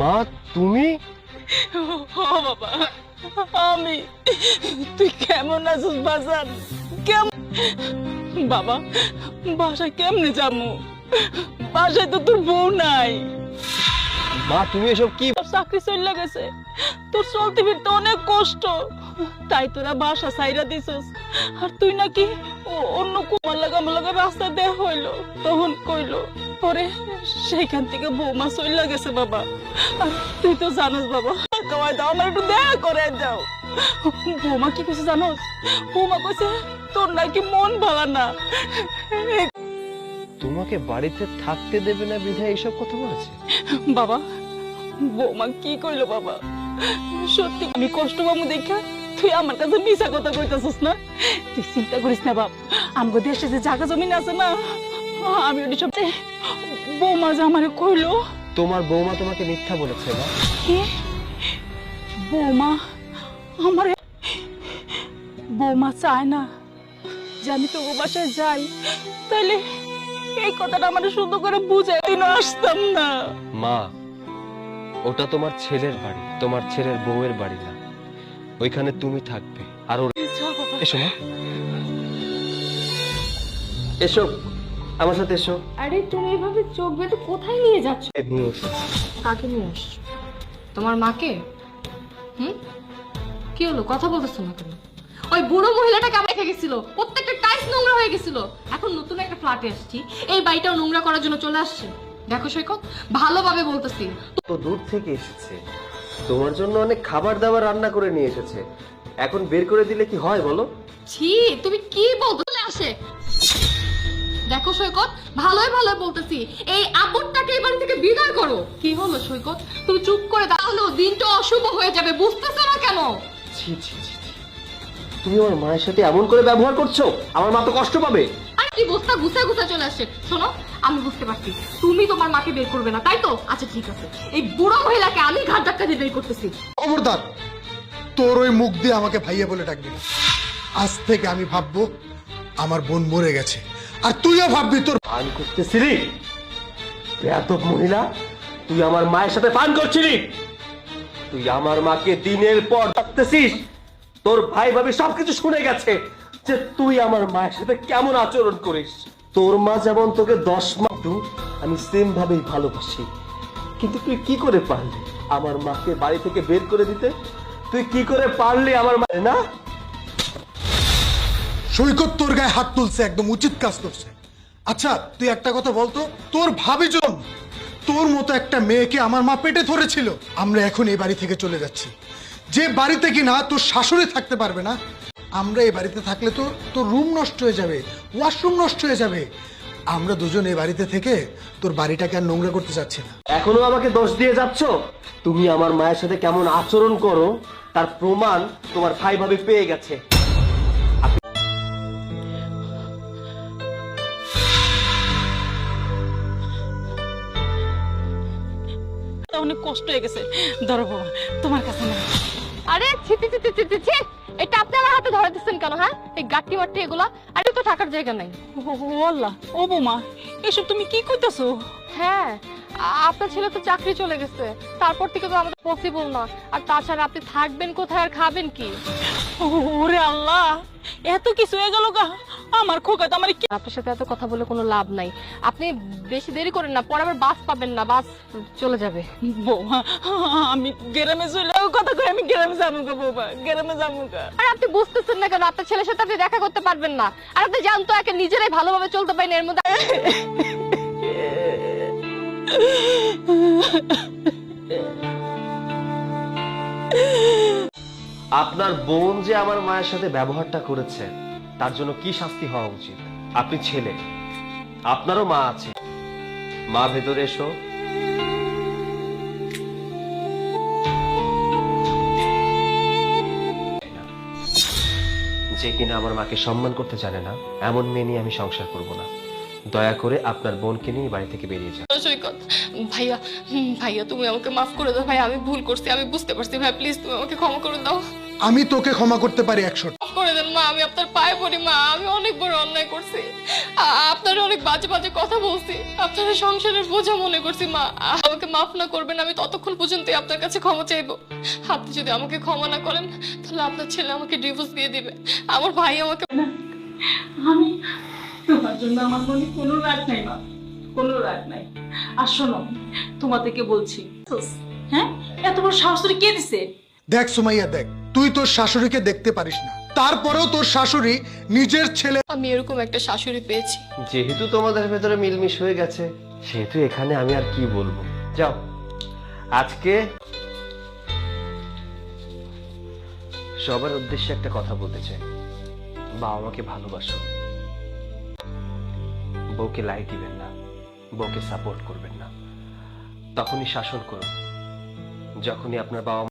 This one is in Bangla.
মা তুমি? ও বাবা আমি তুই কেমন আছিস বাজার? কেমন বাবা বাসায় কেমনে যাব? বাসায় তো তোর বউ নাই। মা তুমি এসব কি? চাকরি চলে গেছে। তোর চলতে ফিরতে অনেক কষ্ট। তাই তোরা বাসা সাইরা দিছস। আর তুই নাকি অন্য কুমার লাগা লাগা রাস্তা দেয়া হইল তখন কইলো পরে সেইখান থেকে বৌমা চলে গেছে বাবা। আর তুই তো জানোস বাবা কমাই দাও আমার একটু দেখা করে যাও বৌমা কি কইছে জানোস? বৌমা কইছে তোর নাকি মন ভালো না। তোমাকে বাড়িতে থাকতে দেবে না বিধায় এইসব কথা বলেছে? বাবা বৌমা কি কইলো বাবা? সত্যি আমি কষ্ট পাবো দেখা। তুই আমার কাছে মিশা কথা কইতাছিস না? তুই চিন্তা করিস না বাপ আমগো দেশে যে জায়গা জমিন আছে না আমি ওটি সব বৌমা যে আমারে কইলো। তোমার বৌমা তোমাকে মিথ্যা বলেছে না বৌমা আমারে বৌমা চায় না যে আমি তো ও বাসায় যাই তাইলে এই কথাটা আমার সুন্দর করে বুঝাই দিন আসতাম না। মা ওটা তোমার ছেলের বাড়ি তোমার ছেলের বউয়ের বাড়ি না। ওইখানে তুমি থাকবে। আর ওর এসো মা। এসো আমার সাথে এসো। আরে তুমি এভাবে চোখ বেঁধে কোথায় নিয়ে যাচ্ছ? কাকে নিয়ে আসছো? তোমার মাকে? হুম? কি হলো? কথা বলতেছো না কেন? ওই বুড়ো মহিলাটাকে আমার রেখে গেছিল। প্রত্যেকটা টাইস নোংরা হয়ে গেছিল। এখন নতুন একটা ফ্ল্যাটে আসছি। এই বাড়িটাও নোংরা করার জন্য চলে আসছে। দেখো সৈকত ভালোভাবে বলতেছি। তো দূর থেকে এসেছে। তোমার জন্য অনেক খাবার দাবার রান্না করে নিয়ে এসেছে। এখন বের করে দিলে কি হয় বলো? ছি তুমি কি বলতে আসে দেখো সৈকত ভালোই ভালো বলতেছি। এই আবরটাকে এই বাড়ি থেকে বিদায় করো। কি হলো সৈকত? তুমি চুপ করে তাহলে দিনটা অশুভ হয়ে যাবে বুঝতেছো না কেন? ছি ছি ছি। তুমি আমার মায়ের সাথে এমন করে ব্যবহার করছ আমার মা তো কষ্ট পাবে। কি বস্তা গুছা গুছা চলে আসছে। শোনো আমি বুঝতে পারছি। তুমি তোমার মাকে বের করবে না তাই তো? আচ্ছা ঠিক আছে। এই বুড়ো মহিলাকে আমি ঘাট ধাক্কা দিয়ে বের করতেছি। খবরদার তোর ওই মুখ দিয়ে আমাকে ভাইয়া বলে ডাকবি না। আজ থেকে আমি ভাববো আমার বোন মরে গেছে। আর তুইও ভাববি তোর পান করতেছিলি? বেয়াদব মহিলা তুই আমার মায়ের সাথে পান করছিলি? তুই আমার মাকে দিনের পর ডাকতেছিস তোর ভাই ভাবি সবকিছু শুনে গেছে। যে তুই আমার মায়ের সাথে কেমন আচরণ করিস? তোর মা যেমন তোকে দশ মাস আমি সেম ভাবেই ভালোবাসি। কিন্তু তুই কি করে পারলি আমার মাকে বাড়ি থেকে বের করে দিতে? তুই কি করে পারলি আমার মায়ের না? সৈকত তোর গায়ে হাত তুলছে, একদম উচিত কাজ করছে। আচ্ছা তুই একটা কথা বলতো? তোর ভাবি জন তোর মতো একটা মেয়েকে আমার মা পেটে ধরেছিল। আমরা এখন এই বাড়ি থেকে চলে যাচ্ছি। যে বাড়িতে কিনা তোর শাশুড়ি থাকতে পারবে না আমরা এই বাড়িতে থাকলে তো তোর রুম নষ্ট হয়ে যাবে ওয়াশরুম নষ্ট হয়ে যাবে। আমরা দুজন এই বাড়িতে থেকে তোর বাড়িটাকে আর নোংরা করতে চাচ্ছি না। এখনও আমাকে দোষ দিয়ে যাচ্ছ? তুমি আমার মায়ের সাথে কেমন আচরণ করো তার প্রমাণ তোমার ভাই ভাবে পেয়ে গেছে। অনেক কষ্ট হয়ে গেছে। ধরো বাবা তোমার কাছে না। আরে ছিটি ছিটি ছিটি ছি এটা আপনি হাতে ধরে দিচ্ছেন কেন হ্যাঁ? এই গাটি মাটি এগুলা আর তো থাকার জায়গা নাই। ওল্লা ও বৌমা এসব তুমি কি কইতাছো? হ্যাঁ আপনার ছেলে তো চাকরি চলে গেছে তারপর থেকে তো আমাদের পসিবল না। আর তাছাড়া আপনি থাকবেন কোথায় আর খাবেন কি? ওরে আল্লাহ এত কিছু হয়ে গেল গা। আমার খোকা তো আমার কি আপনার সাথে এত কথা বলে কোনো লাভ নাই। আপনি বেশি দেরি করেন না পরে আবার বাস পাবেন না বাস চলে যাবে। বৌমা আমি গ্রামে চলে যাব কথা কই আমি গ্রামে যাব গা বৌমা গ্রামে যাব গা। আর আপনি বুঝতেছেন না কেন আপনার ছেলের সাথে আপনি দেখা করতে পারবেন না। আর আপনি জানতো একে নিজেরাই ভালোভাবে চলতে পারেন এর মধ্যে আপনার বোন যে আমার মায়ের সাথে ব্যবহারটা করেছে তার জন্য কি শাস্তি হওয়া উচিত? আপনি ছেলে। আপনারও মা আছে। মা ভেতরে এসো। যে কিনা আমার মাকে সম্মান করতে জানে না এমন মেয়ে নিয়ে আমি সংসার করব না। দয়া করে আপনার বোনকে নিয়ে বাড়ি থেকে বেরিয়ে যান। সৈকত। ভাইয়া হুম, ভাইয়া তুমি আমাকে মাফ করে দাও। ভাইয়া আমি ভুল করছি আমি বুঝতে পারছি। ভাই প্লিজ তুমি আমাকে ক্ষমা করে দাও। আমি তোকে ক্ষমা করতে পারি একশো করে দেন মা আমি আপনার পায়ে পড়ি মা আমি অনেক বড় অন্যায় করছি। আপনার অনেক বাজে বাজে কথা বলছি। আপনার সংসারের বোঝা মনে করছি মা আমাকে মাফ না করবেন আমি ততক্ষণ পর্যন্ত আপনার কাছে ক্ষমা চাইব। আপনি যদি আমাকে ক্ষমা না করেন তাহলে আপনার ছেলে আমাকে ডিভোর্স দিয়ে দিবে। আমার ভাই আমাকে আমি তোমার জন্য আমার মনে কোনো রাগ নাই মা কোনো রাগ নাই। আর শোনো তোমাদেরকে বলছি হ্যাঁ এত বড় সাহস কে দিছে? দেখ সুমাইয়া দেখ তুই তোর শাশুড়িকে দেখতে পারিস না। তারপরেও তোর শাশুড়ি নিজের ছেলে আমি এরকম একটা শাশুড়ি পেয়েছি। যেহেতু তোমাদের ভেতরে মিলমিশ হয়ে গেছে সেহেতু এখানে আমি আর কি বলব? যাও। আজকে সবার উদ্দেশ্যে একটা কথা বলতে চাই। বাবা মাকে ভালোবাসো। বউকে লাই দিবেন না বউকে সাপোর্ট করবেন না। তখনই শাসন করুন যখনই আপনার বাবা